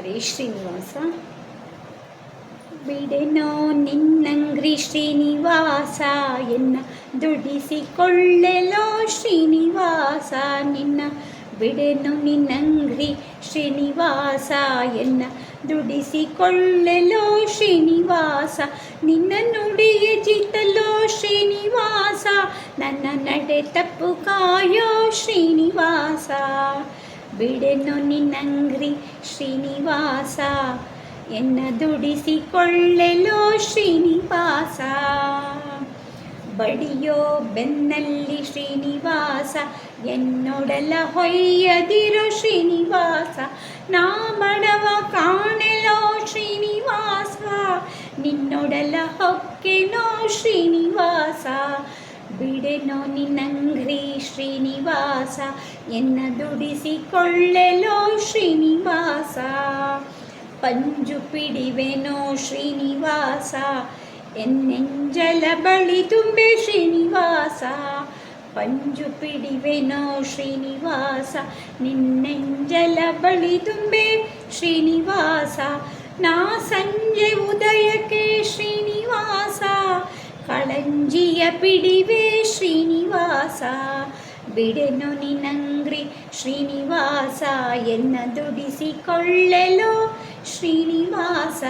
ಹರೇ ಶ್ರೀನಿವಾಸ. ಬಿಡೆನೋ ನಿನ್ನಂಗ್ರಿ ಶ್ರೀನಿವಾಸ, ಎನ್ನ ದುಡಿಸಿಕೊಳ್ಳೆಲೋ ಶ್ರೀನಿವಾಸ, ನಿನ್ನ ಬಿಡೆನು ನಿನ್ನಂಗ್ರಿ ಶ್ರೀನಿವಾಸ, ಎನ್ನ ದುಡಿಸಿಕೊಳ್ಳೆಲೋ ಶ್ರೀನಿವಾಸ, ನಿನ್ನ ನುಡಿಯ ಜಿತಲೋ ಶ್ರೀನಿವಾಸ, ನನ್ನ ನಡೆ ತಪ್ಪು ಕಾಯೋ ಶ್ರೀನಿವಾಸ. ಬಿಡೆನು ನಿನ್ನಂಗ್ರಿ ಶ್ರೀನಿವಾಸ. ಎನ್ನ ದುಡಿಸಿಕೊಳ್ಳೆಲೋ ಶ್ರೀನಿವಾಸ. ಬಡಿಯೋ ಬೆನ್ನಲ್ಲಿ ಶ್ರೀನಿವಾಸ. ಎನ್ನೊಡಲ ಹೊಯ್ಯದಿರು ಶ್ರೀನಿವಾಸ. ನಾ ಬಡವ ಕಾಣೆಲೋ ಶ್ರೀನಿವಾಸ. ನಿನ್ನೊಡಲ ಹೊಕ್ಕೆನೋ ಶ್ರೀನಿವಾಸ. ಬಿಡೆನೋ ನಿನ್ನಂಗ್ರಿ ಶ್ರೀನಿವಾಸ ಎನ್ನ ದುಡಿಸಿಕೊಳ್ಳೆಲೋ ಶ್ರೀನಿವಾಸ ಪಂಜು ಪಿಡಿವೆನೋ ಶ್ರೀನಿವಾಸ ಎನ್ನೆಂಜಲ ಬಳಿ ತುಂಬೆ ಶ್ರೀನಿವಾಸ ಪಂಜು ಪಿಡಿವೆನೋ ಶ್ರೀನಿವಾಸ ನಿನ್ನೆಂಜಲ ಬಳಿ ತುಂಬೆ ಶ್ರೀನಿವಾಸ ನಾ ಸಂಜೆ ಉದಯಕ್ಕೆ ಶ್ರೀನಿವಾಸ ಕಳಂಜಿಯ ಪಿಡಿವೆ ಶ್ರೀನಿವಾಸ. ಬಿಡೆನು ನಿನಂಗ್ರಿ ಶ್ರೀನಿವಾಸ, ಎನ್ನ ದುಡಿಸಿಕೊಳ್ಳೆಲೋ ಶ್ರೀನಿವಾಸ.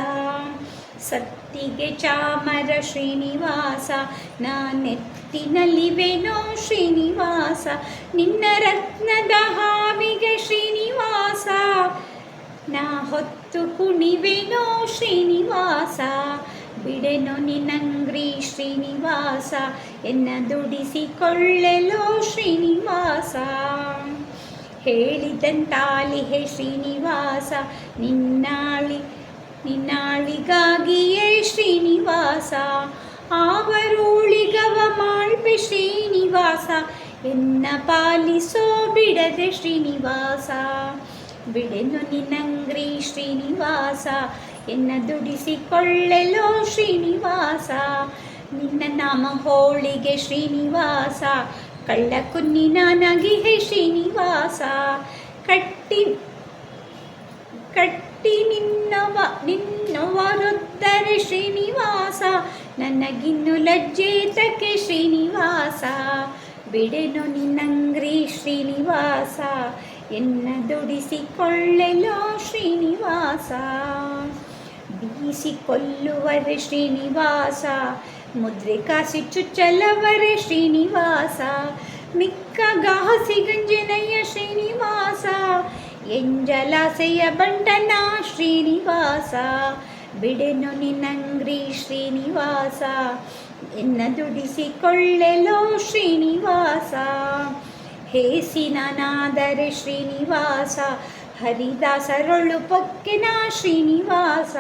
ಸತ್ತಿಗೆ ಚಾಮರ ಶ್ರೀನಿವಾಸ ನಾನೆತ್ತಿನಲ್ಲಿವೆನೋ ಶ್ರೀನಿವಾಸ. ನಿನ್ನ ರತ್ನದ ಹಾವಿಗೆ ಶ್ರೀನಿವಾಸ. ನಾ ಹೊತ್ತು ಕುಣಿವೆನೋ ಶ್ರೀನಿವಾಸ. ಬಿಡೆನೋ ನಿನಂಗ್ರಿ ಶ್ರೀನಿವಾಸ ಎನ್ನ ದುಡಿಸಿಕೊಳ್ಳೆಲೋ ಶ್ರೀನಿವಾಸ ಹೇಳಿದಂತಾಲಿಹೆ ಶ್ರೀನಿವಾಸ ನಿನ್ನಾಳಿ ನಿನ್ನಾಳಿಗಾಗಿಯೇ ಶ್ರೀನಿವಾಸ ಆವರೂಳಿಗವ ಮಾಳ್ಪೆ ಶ್ರೀನಿವಾಸ ಎನ್ನ ಪಾಲಿಸೋ ಬಿಡದೆ ಶ್ರೀನಿವಾಸ ಬಿಡೆನು ನಿನಂಗ್ರಿ ಶ್ರೀನಿವಾಸ ಎನ್ನ ದುಡಿಸಿಕೊಳ್ಳೆಲೋ ಶ್ರೀನಿವಾಸ. ನಿನ್ನ ನಾಮ ಹೋಳಿಗೆ ಶ್ರೀನಿವಾಸ. ಕಳ್ಳ ಕುನ್ನಿನ ನಗಿಹೆ ಶ್ರೀನಿವಾಸ. ಕಟ್ಟಿ ಕಟ್ಟಿ ನಿನ್ನವ, ನಿನ್ನವರೊದ್ದರೆ ಶ್ರೀನಿವಾಸ. ನನಗಿನ್ನು ಲಜ್ಜೇತಕ್ಕೆ ಶ್ರೀನಿವಾಸ. ಬಿಡೆನು ನಿನ್ನಂಗ್ರಿ ಶ್ರೀನಿವಾಸ. ಎನ್ನ ದುಡಿಸಿಕೊಳ್ಳೆಲೋ ಶ್ರೀನಿವಾಸ. ಬೀಸಿಕೊಳ್ಳುವರೆ ಶ್ರೀನಿವಾಸ ಮುದ್ರೆ ಕಾಸಿ ಚುಚ್ಚಲವರೆ ಶ್ರೀನಿವಾಸ ಮಿಕ್ಕ ಗಾಸಿ ಗಂಜನಯ್ಯ ಶ್ರೀನಿವಾಸ ಎಂಜಲಾಸೆಯ ಬಂಟನ ಶ್ರೀನಿವಾಸ ಬಿಡೆನು ನಿನ್ನಂಗ್ರಿ ಶ್ರೀನಿವಾಸ ಎನ್ನ ದುಡಿಸಿಕೊಳ್ಳೆಲೋ ಶ್ರೀನಿವಾಸ ಹೇಸಿನಾದರೆ ಶ್ರೀನಿವಾಸ ಹರಿದಾಸರೊಳು ಪಕ್ಕಿನ ಶ್ರೀನಿವಾಸ.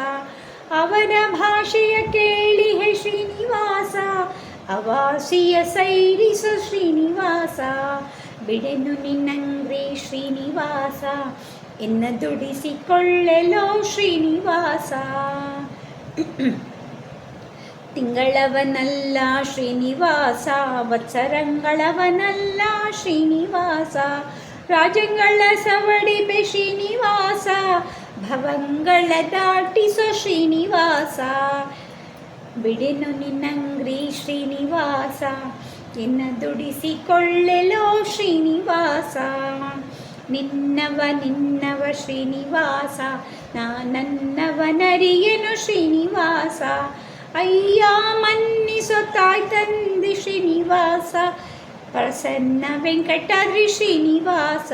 ಅವನ ಭಾಷೆಯ ಕೇಳಿ ಹೇ ಶ್ರೀನಿವಾಸ. ಅವಾಸಿಯ ಸೈರಿಸು ಶ್ರೀನಿವಾಸ. ಬಿಡೆನು ನಿನ್ನಂಗ್ರಿ ಶ್ರೀನಿವಾಸ. ಎನ್ನ ದುಡಿಸಿಕೊಳ್ಳೆಲೋ ಶ್ರೀನಿವಾಸ. ತಿಂಗಳವನಲ್ಲ ಶ್ರೀನಿವಾಸ. ವತ್ಸರಂಗಳವನಲ್ಲ ಶ್ರೀನಿವಾಸ. ರಾಜಂಗಳ ಸವಡಿಬೆ ಶ್ರೀನಿವಾಸ ಭವಂಗಳ ದಾಟಿಸೋ ಶ್ರೀನಿವಾಸ. ಬಿಡೆನು ನಿನ್ನಂಗ್ರಿ ಶ್ರೀನಿವಾಸ ಎನ್ನ ದುಡಿಸಿಕೊಳ್ಳೆಲೋ ಶ್ರೀನಿವಾಸ. ನಿನ್ನವ ನಿನ್ನವ ಶ್ರೀನಿವಾಸ ನಾನನ್ನವನರಿಯನು ಶ್ರೀನಿವಾಸ. ಅಯ್ಯ ಮನ್ನಿಸೋ ತಾಯ್ ತಂದಿ ಶ್ರೀನಿವಾಸ ಪ್ರಸನ್ನ ವೆಂಕಟಾದ್ರಿ ಶ್ರೀನಿವಾಸ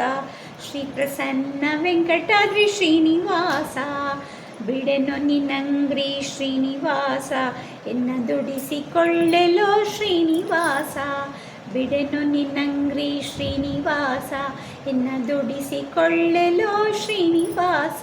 ಶ್ರೀ ಪ್ರಸನ್ನ ವೆಂಕಟಾದ್ರಿ ಶ್ರೀನಿವಾಸ ಬಿಡೆನು ನಿನ್ನಂಗ್ರಿ ಶ್ರೀನಿವಾಸ ಎನ್ನ ದುಡಿಸಿಕೊಳ್ಳೆಲೋ ಶ್ರೀನಿವಾಸ ಬಿಡೆನು ನಿನ್ನಂಗ್ರಿ ಶ್ರೀನಿವಾಸ ಎನ್ನ ದುಡಿಸಿಕೊಳ್ಳೆಲೋ ಶ್ರೀನಿವಾಸ